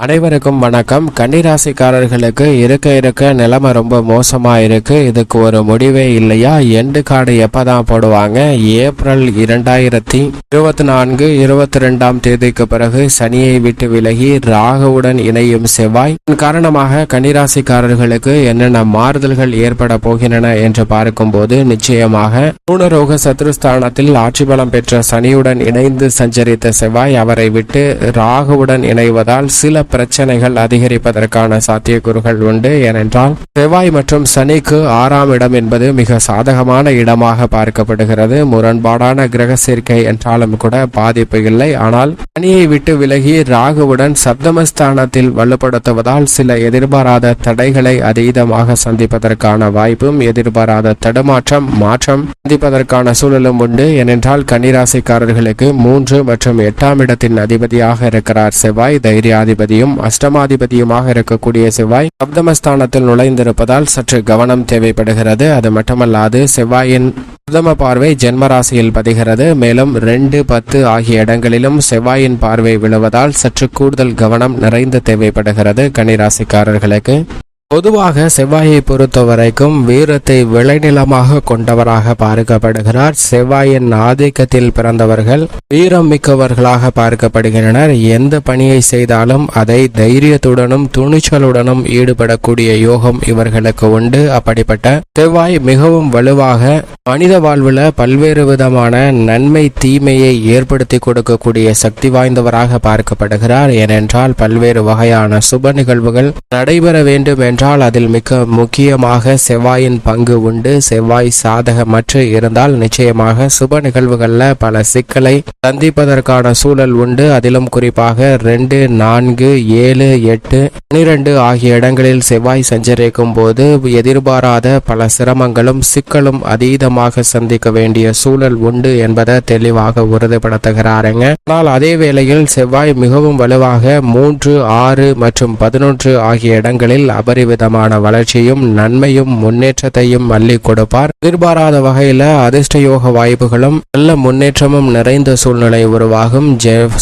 அனைவருக்கும் வணக்கம். கன்னிராசிக்காரர்களுக்கு இருக்க இருக்க நிலைமை ரொம்ப மோசமா இருக்கு. இதுக்கு ஒரு முடிவே இல்லையா? எண்டு கார்டு எப்பதான் போடுவாங்க? ஏப்ரல் இரண்டாயிரத்தி இருபத்தி நான்கு இருபத்தி ரெண்டாம் தேதிக்கு பிறகு சனியை விட்டு விலகி ராகுவுடன் இணையும் செவ்வாய். இதன் காரணமாக கன்னிராசிக்காரர்களுக்கு என்னென்ன மாறுதல்கள் ஏற்பட போகின்றன என்று பார்க்கும்போது நிச்சயமாக பூனரோக சத்ருஸ்தானத்தில் ஆட்சி பலம் பெற்ற சனியுடன் இணைந்து சஞ்சரித்த செவ்வாய் அவரை விட்டு ராகுவுடன் இணைவதால் சில பிரச்சனைகள் அதிகரிப்பதற்கான சாத்தியக்கூறுகள் உண்டு. ஏனென்றால் செவ்வாய் மற்றும் சனிக்கு ஆறாம் இடம் என்பது மிக சாதகமான இடமாக பார்க்கப்படுகிறது. முரண்பாடான கிரக சேர்க்கை என்றாலும் கூட பாதிப்பு இல்லை. ஆனால் சனியை விட்டு விலகி ராகுவுடன் சப்தமஸ்தானத்தில் வலுப்படுத்துவதால் சில எதிர்பாராத தடைகளை அதீதமாக சந்திப்பதற்கான வாய்ப்பும் எதிர்பாராத தடுமாற்றம் மாற்றம் சந்திப்பதற்கான சூழலும் உண்டு. ஏனென்றால் கன்னிராசிக்காரர்களுக்கு மூன்று மற்றும் எட்டாம் இடத்தின் அதிபதியாக இருக்கிறார் செவ்வாய். தைரியாதிபதி அதிபதியும் அஷ்டமாதிபதியுமாக இருக்கக்கூடிய செவ்வாய் சப்தமஸ்தானத்தில் நுழைந்திருப்பதால் சற்று கவனம் தேவைப்படுகிறது. அது மட்டுமல்லாது செவ்வாயின் பிரதம பார்வை ஜென்மராசியில் பதிகிறது. மேலும் ரெண்டு பத்து ஆகிய இடங்களிலும் செவ்வாயின் பார்வை விழுவதால் சற்று கூடுதல் கவனம் நிறைந்து தேவைப்படுகிறது கனிராசிக்காரர்களுக்கு பொதுவாக செவ்வாயை பொறுத்த வரைக்கும் வீரத்தை விளைநிலமாக கொண்டவராக பார்க்கப்படுகிறார். செவ்வாயின் ஆதிக்கத்தில் பிறந்தவர்கள் வீரம் மிக்கவர்களாக பார்க்கப்படுகின்றனர். எந்த பணியை செய்தாலும் அதை தைரியத்துடனும் துணிச்சலுடனும் ஈடுபடக்கூடிய யோகம் இவர்களுக்கு உண்டு. அப்படிப்பட்ட செவ்வாய் மிகவும் வலுவாக மனித வாழ்வில் பல்வேறு விதமான நன்மை தீமையை ஏற்படுத்தி கொடுக்கக்கூடிய சக்தி வாய்ந்தவராக பார்க்கப்படுகிறார். ஏனென்றால் பல்வேறு வகையான சுப நிகழ்வுகள் நடைபெற வேண்டும் என்றால் அதில் மிக முக்கியமாக செவ்வாயின் பங்கு உண்டு. செவ்வாய் சாதகமற்று இருந்தால் நிச்சயமாக சுப நிகழ்வுகளில் பல சிக்கலை சந்திப்பதற்கான சூழல் உண்டு. அதிலும் குறிப்பாக ரெண்டு நான்கு ஏழு எட்டு பனிரெண்டு ஆகிய இடங்களில் செவ்வாய் சஞ்சரிக்கும் போது எதிர்பாராத பல சிரமங்களும் சிக்கலும் அதீதமாக சந்திக்க வேண்டிய சூழல் உண்டு என்பதை தெளிவாக உறுதிப்படுத்துகிறாருங்க. ஆனால் அதே வேளையில் செவ்வாய் மிகவும் வலுவாக மூன்று ஆறு மற்றும் பதினொன்று ஆகிய இடங்களில் அபரி விதமான வளர்ச்சியும் நன்மையும் முன்னேற்றத்தையும் அள்ளி கொடுப்பார். எதிர்பாராத வகையில அதிர்ஷ்டயோக வாய்ப்புகளும் நல்ல முன்னேற்றமும் நிறைந்த சூழ்நிலை உருவாகும்.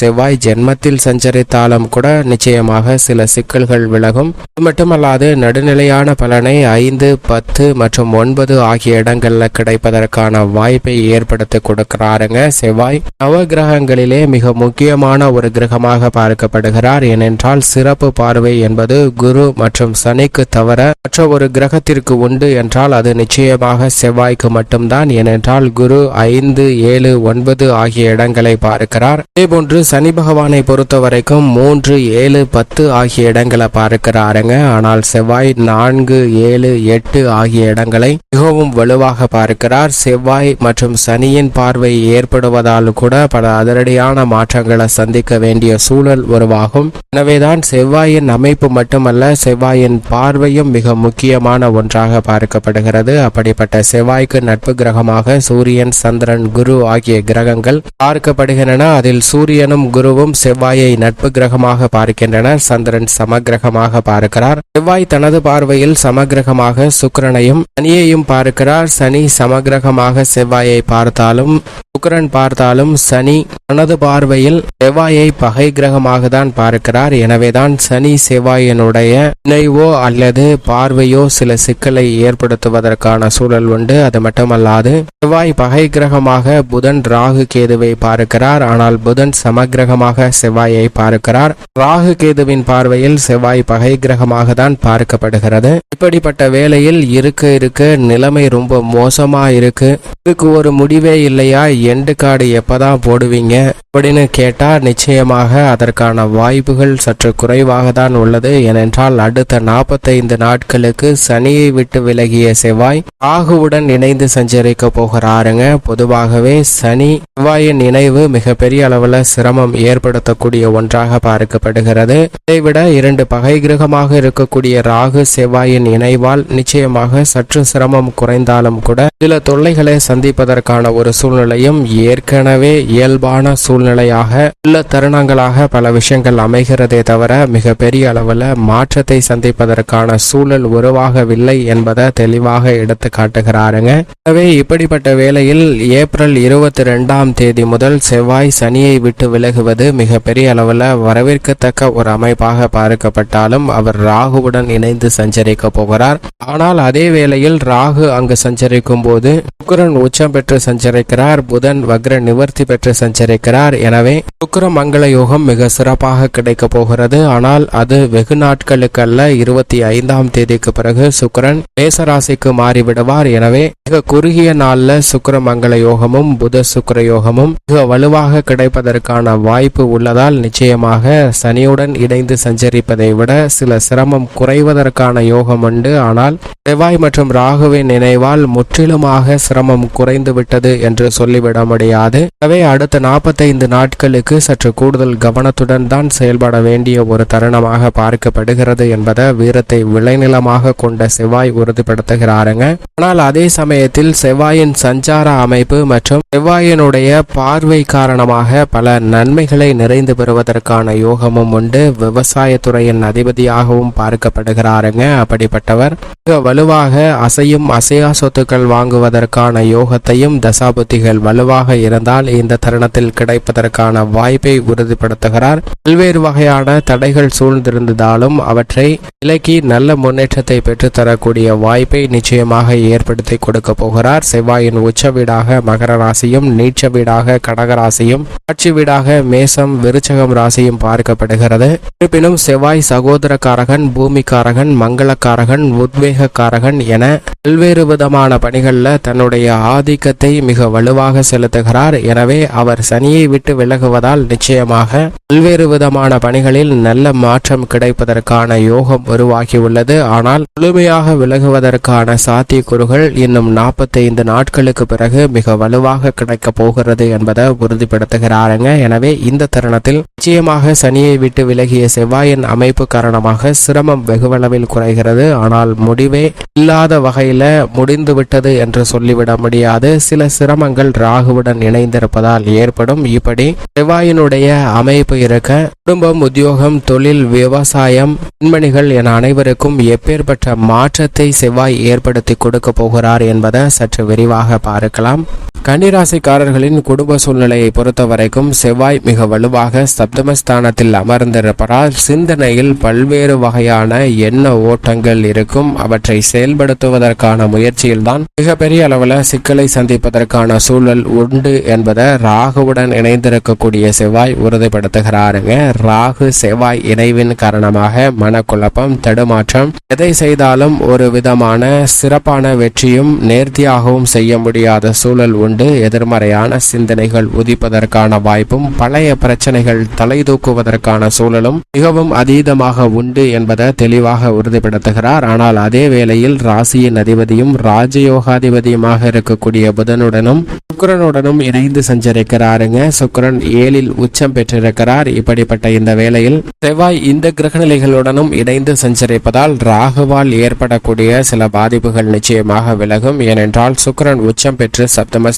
செவ்வாய் ஜென்மத்தில் சஞ்சரித்தாலும் கூட நிச்சயமாக சில சிக்கல்கள் விலகும். அது மட்டுமல்லாது நடுநிலையான பலனை ஐந்து பத்து மற்றும் ஒன்பது ஆகிய இடங்கள்ல கிடைப்பதற்கான வாய்ப்பை ஏற்படுத்தி கொடுக்கிறாருங்க செவ்வாய். நவ கிரகங்களிலே மிக முக்கியமான ஒரு கிரகமாக பார்க்கப்படுகிறார். ஏனென்றால் சிறப்பு பார்வை என்பது குரு மற்றும் சனி சனிக்கு தவிர மற்ற ஒரு கிரகத்திற்கு உண்டு என்றால் அது நிச்சயமாக செவ்வாய்க்கு மட்டும்தான் ஏனென்றால் குரு ஐந்து ஏழு ஒன்பது ஆகிய இடங்களை பார்க்கிறார். இதேபோன்று சனி பகவானை பொறுத்த வரைக்கும் மூன்று ஏழு பத்து ஆகிய இடங்களை பார்க்கிறாருங்க. ஆனால் செவ்வாய் நான்கு ஏழு எட்டு ஆகிய இடங்களை மிகவும் வலுவாக பார்க்கிறார். செவ்வாய் மற்றும் சனியின் பார்வை ஏற்படுவதால் கூட பல அதிரடியான மாற்றங்களை சந்திக்க வேண்டிய சூழல் உருவாகும். எனவேதான் செவ்வாயின் அமைப்பு மட்டுமல்ல செவ்வாயின் பார்வையும் மிக முக்கியமான ஒன்றாக பார்க்கப்படுகிறது. அப்படிப்பட்ட செவ்வாய்க்கு நட்பு கிரகமாக சூரியன் சந்திரன் குரு ஆகிய கிரகங்கள் பார்க்கப்படுகின்றன. அதில் சூரியனும் குருவும் செவ்வாயை நட்பு கிரகமாக பார்க்கின்றனர். சந்திரன் சமகிரகமாக பார்க்கிறார். செவ்வாய் தனது பார்வையில் சமகிரகமாக சுக்கரனையும் சனியையும் பார்க்கிறார். சனி சமகிரகமாக செவ்வாயை பார்த்தாலும் சுக்கரன் பார்த்தாலும் சனி தனது பார்வையில் செவ்வாயை பகை கிரகமாக தான் பார்க்கிறார். எனவேதான் சனி செவ்வாயினுடைய இணைவோ அல்லது பார்வையோ சில சிக்கலை ஏற்படுத்துவதற்கான சூழல் உண்டு. அது மட்டுமல்லாது செவ்வாய் பகை கிரகமாக புதன் ராகு கேதுவை பார்க்கிறார். ஆனால் புதன் சமகிரகமாக செவ்வாயை பார்க்கிறார். ராகு கேதுவின் பார்வையில் செவ்வாய் பகை கிரகமாக தான் பார்க்கப்படுகிறது. இப்படிப்பட்ட வேளையில் இருக்க இருக்க நிலைமை ரொம்ப மோசமா இருக்கு. இதுக்கு ஒரு முடிவே இல்லையா? எண்டு கார்டு எப்பதான் போடுவீங்க? அப்படின்னு கேட்டா நிச்சயமாக அதற்கான வாய்ப்புகள் சற்று குறைவாக தான் உள்ளது. ஏனென்றால் அடுத்த நாற்பத்தி நாற்பத்தைந்து நாட்களுக்கு சனியை விட்டு விலகிய செவ்வாய் ராகுவுடன் இணைந்து சஞ்சரிக்க போகிறாருங்க. பொதுவாகவே சனி செவ்வாயின் இணைவு மிகப்பெரிய அளவில் சிரமம் ஏற்படுத்தக்கூடிய ஒன்றாக பார்க்கப்படுகிறது. இதைவிட இரண்டு பகை கிரகமாக இருக்கக்கூடிய ராகு செவ்வாயின் இணைவால் நிச்சயமாக சற்று சிரமம் குறைந்தாலும் கூட சில தொல்லைகளை சந்திப்பதற்கான ஒரு சூழ்நிலையும் ஏற்கனவே இயல்பான சூழ்நிலையாக உள்ள தருணங்களாக பல விஷயங்கள் அமைகிறதே தவிர மிக பெரிய அளவில் மாற்றத்தை சந்திப்பதற்கு அதற்கான சூழல் உருவாகவில்லை என்பதை தெளிவாக எடுத்து காட்டுகிறாருங்க. எனவே இப்படிப்பட்ட வேளையில் ஏப்ரல் இருபத்தி ரெண்டாம் தேதி முதல் செவ்வாய் சனியை விட்டு விலகுவது மிகப்பெரிய அளவில் வரவேற்கத்தக்க ஒரு அமைப்பாக பார்க்கப்பட்டாலும் அவர் ராகுவுடன் இணைந்து சஞ்சரிக்க போகிறார். ஆனால் அதே வேளையில் ராகு அங்கு சஞ்சரிக்கும் போது சுக்கரன் உச்சம் பெற்று சஞ்சரிக்கிறார். புதன் வக்ர நிவர்த்தி பெற்று சஞ்சரிக்கிறார். எனவே சுக்கர மங்கள யோகம் மிக சிறப்பாக கிடைக்க போகிறது. ஆனால் அது வெகு நாட்களுக்கல்ல இருபத்தி ஐந்தாம் தேதிக்கு பிறகு சுக்கரன் மேசராசிக்கு மாறிவிடுவார். எனவே மிக குறுகிய நாள்ல சுக்கர மங்கள யோகமும் புத சுக்கர யோகமும் மிக வலுவாக கிடைப்பதற்கான வாய்ப்பு உள்ளதால் நிச்சயமாக சனியுடன் இணைந்து சஞ்சரிப்பதை விட சில சிரமம் குறைவதற்கான யோகம் உண்டு. ஆனால் செவ்வாய் மற்றும் ராகுவின் நினைவால் முற்றிலுமாக சிரமம் குறைந்து விட்டது என்று சொல்லிவிட முடியாது எனவே அடுத்த நாற்பத்தைந்து நாட்களுக்கு சற்று கூடுதல் கவனத்துடன் தான் செயல்பட வேண்டிய ஒரு தருணமாக பார்க்கப்படுகிறது என்பதை வீரத்தை விளைநிலமாக கொண்ட செவ்வாய் உறுதிப்படுத்துகிறாருங்க. ஆனால் அதே சமயத்தில் செவ்வாயின் சஞ்சார அமைப்பு மற்றும் செவ்வாயினுடைய பார்வை காரணமாக பல நன்மைகளை நிறைந்து பெறுவதற்கான யோகமும் உண்டு. விவசாயத்துறையின் அதிபதியாகவும் பார்க்கப்படுகிறாருங்க. அப்படிப்பட்டவர் மிக வலுவாக அசையும் அசையா சொத்துக்கள் வாங்குவதற்கான யோகத்தையும் தசாபதிகள் வலுவாக இருந்தால் இந்த தருணத்தில் கிடைப்பதற்கான வாய்ப்பை உறுதிப்படுத்துகிறார். பல்வேறு வகையான தடைகள் சூழ்ந்திருந்ததாலும் அவற்றை விலக்கி நல்ல முன்னேற்றத்தை பெற்றுத்தரக்கூடிய வாய்ப்பை நிச்சயமாக ஏற்படுத்தி கொடுக்க போகிறார். செவ்வாயின் உச்ச வீடாக மகர ராசியும் நீச்ச வீடாக கடகராசியும் ஆட்சி வீடாக மேசம் விருச்சகம் ராசியும் பார்க்கப்படுகிறது. இருப்பினும் செவ்வாய் சகோதரக்காரகன் பூமிக்காரகன் மங்களக்காரகன் உத்வேகக்காரகன் என பல்வேறு விதமான பணிகளில் தன்னுடைய ஆதிக்கத்தை மிக வலுவாக செலுத்துகிறார். எனவே அவர் சனியை விட்டு விலகுவதால் நிச்சயமாக பல்வேறு விதமான பணிகளில் நல்ல மாற்றம் கிடைப்பதற்கான யோகம் உருவாகியுள்ளது. ஆனால் முழுமையாக விலகுவதற்கான சாத்தியக்கூறுகள் இன்னும் நாற்பத்தைந்து நாட்களுக்கு பிறகு மிக வலுவாக கிடைக்கப் போகிறது என்பதை உறுதிப்படுத்துகிறாருங்க. எனவே இந்த தருணத்தில் நிச்சயமாக சனியை விட்டு விலகிய செவ்வாயின் அமைப்பு காரணமாக சிரமம் வெகுவளவில் குறைகிறது. ஆனால் முடிவே இல்லாத வகையில முடிந்துவிட்டது என்று சொல்லிவிட்டு விட முடியாது சில சிரமங்கள் ராகுவுடன் இணைந்திருப்பதால் ஏற்படும். இப்படி செவ்வாயினுடைய அமைப்பு இருக்க குடும்பம் உத்தியோகம் தொழில் விவசாயம் பெண்மணிகள் என அனைவருக்கும் எப்பேற்பட்ட மாற்றத்தை செவ்வாய் ஏற்படுத்தி கொடுக்க போகிறார் என்பதை சற்று விரிவாக பார்க்கலாம். கன்னிராசிக்காரர்களின் குடும்ப சூழ்நிலையை பொறுத்த வரைக்கும் செவ்வாய் மிக வலுவாக சப்தமஸ்தானத்தில் அமர்ந்திருப்பதால் சிந்தனையில் பல்வேறு வகையான எண்ண ஓட்டங்கள் இருக்கும். அவற்றை செயல்படுத்துவதற்கான முயற்சியில்தான் மிகப்பெரிய அளவில் சிக்கலை சந்திப்பதற்கான சூழல் உண்டு என்பதை ராகுவுடன் இணைந்திருக்கக்கூடிய செவ்வாய் உறுதிப்படுத்துகிறாருங்க. ராகு செவ்வாய் இணைவின் காரணமாக மனக்குழப்பம் தடுமாற்றம் எதை செய்தாலும் ஒரு விதமான சிறப்பான வெற்றியும் நேர்த்தியாகவும் செய்ய முடியாத சூழல் உண்டு. எதிர்மறையான சிந்தனைகள் உதிப்பதற்கான வாய்ப்பும் பழைய பிரச்சனைகள் தலை தூக்குவதற்கான சூழலும் மிகவும் அதீதமாக உண்டு என்பதை தெளிவாக உறுதிப்படுத்துகிறார். ஆனால் அதே வேளையில் ராசியின் அதிபதியும் ராஜயோகாதிபதியுமாக இருக்கக்கூடிய புதனுடனும் சுக்கிரனுடனும் இணைந்து சஞ்சரிக்கிறாருங்க. சுக்கரன் ஏழில் உச்சம் பெற்றிருக்கிறார். இப்படிப்பட்ட இந்த வேளையில் செவ்வாய் இந்த கிரகநிலைகளுடனும் இணைந்து சஞ்சரிப்பதால் ராகுவால் ஏற்படக்கூடிய சில பாதிப்புகள் நிச்சயமாக விலகும். ஏனென்றால் சுக்கிரன் உச்சம் பெற்று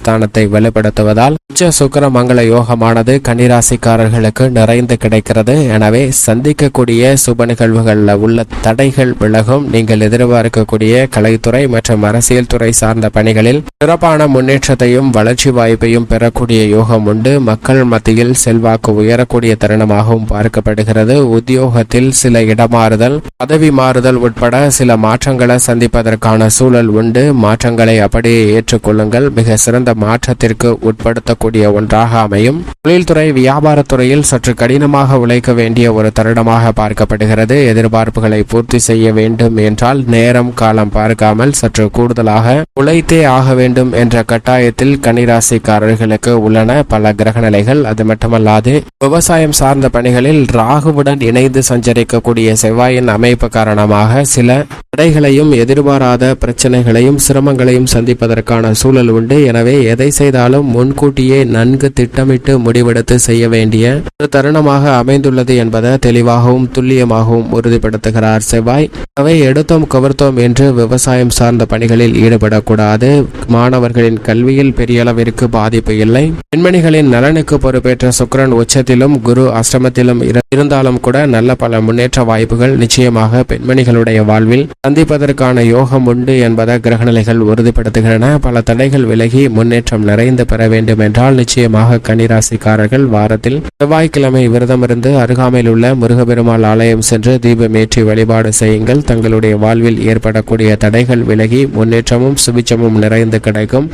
சப்தமஸ்தானத்தை வெளிப்படுத்துவதால் உச்ச சுக்கர மங்கள யோகமானது கன்னிராசிக்காரர்களுக்கு நிறைந்து கிடைக்கிறது. எனவே சந்திக்கக்கூடிய சுப நிகழ்வுகளில் உள்ள தடைகள் விலகும். நீங்கள் எதிர்பார்க்கக்கூடிய கலைத்துறை மற்றும் அரசியல் துறை சார்ந்த பணிகளில் சிறப்பான முன்னேற்றத்தையும் வளர்ச்சி வாய்ப்பையும் பெறக்கூடிய யோகம் உண்டு. மக்கள் மத்தியில் செல்வாக்கு உயரக்கூடிய தருணமாகவும் பார்க்கப்படுகிறது. உத்தியோகத்தில் சில இடமாறுதல் பதவி மாறுதல் உட்பட சில மாற்றங்களை சந்திப்பதற்கான சூழல் உண்டு. மாற்றங்களை அப்படியே ஏற்றுக்கொள்ளுங்கள். மிக சிறந்த மாற்றத்திற்கு உட்படுத்தக்கூடிய ஒன்றாக அமையும். தொழில்துறை வியாபாரத்துறையில் சற்று கடினமாக உழைக்க வேண்டிய ஒரு தருணமாக பார்க்கப்படுகிறது. எதிர்பார்ப்புகளை பூர்த்தி செய்ய வேண்டும் என்றால் நேரம் காலம் பார்க்காமல் சற்று கூடுதலாக உழைத்தே ஆக வேண்டும் என்ற கட்டாயத்தில் கன்னிராசிக்காரர்களுக்கு உள்ளன பல கிரகநிலைகள். அது மட்டுமல்லாது விவசாயம் சார்ந்த பணிகளில் ராகுவுடன் இணைந்து சஞ்சரிக்கக்கூடிய செவ்வாயின் அமைப்பு காரணமாக சில தடைகளையும் எதிர்பாராத பிரச்சனைகளையும் சிரமங்களையும் சந்திப்பதற்கான சூழல் உண்டு. எனவே எதை செய்தாலும் முன்கூட்டியே நன்கு திட்டமிட்டு முடிவெடுத்து செய்ய வேண்டிய ஒரு தருணமாக அமைந்துள்ளது என்பதை தெளிவாகவும் துல்லியமாகவும் உறுதிப்படுத்துகிறார் செவ்வாய். அவை எடுத்தோம் கவர்த்தோம் என்று விவசாயம் சார்ந்த பணிகளில் ஈடுபடக்கூடாது. மாணவர்களின் கல்வியில் பெரிய அளவிற்கு பாதிப்பு இல்லை. பெண்மணிகளின் நலனுக்கு பொறுப்பேற்ற சுக்கிரன் உச்சத்திலும் குரு அஷ்டமத்திலும் இருந்தாலும் கூட நல்ல பல முன்னேற்ற வாய்ப்புகள் நிச்சயமாக பெண்மணிகளுடைய வாழ்வில் சந்திப்பதற்கான யோகம் உண்டு என்பதை கிரகநிலைகள் உறுதிப்படுத்துகின்றன. பல தடைகள் விலகி முன்னே முன்னேற்றம் நிறைந்து பெற வேண்டும் என்றால் நிச்சயமாக கன்னிராசிக்காரர்கள் வாரத்தில் செவ்வாய்க்கிழமை விரதமிருந்து அருகாமையில் உள்ள முருகபெருமாள் ஆலயம் சென்று தீபமேற்றி வழிபாடு செய்யுங்கள். தங்களுடைய வாழ்வில் ஏற்படக்கூடிய தடைகள் விலகி முன்னேற்றமும் சுபிச்சமும் நிறைந்து கிடைக்கும்.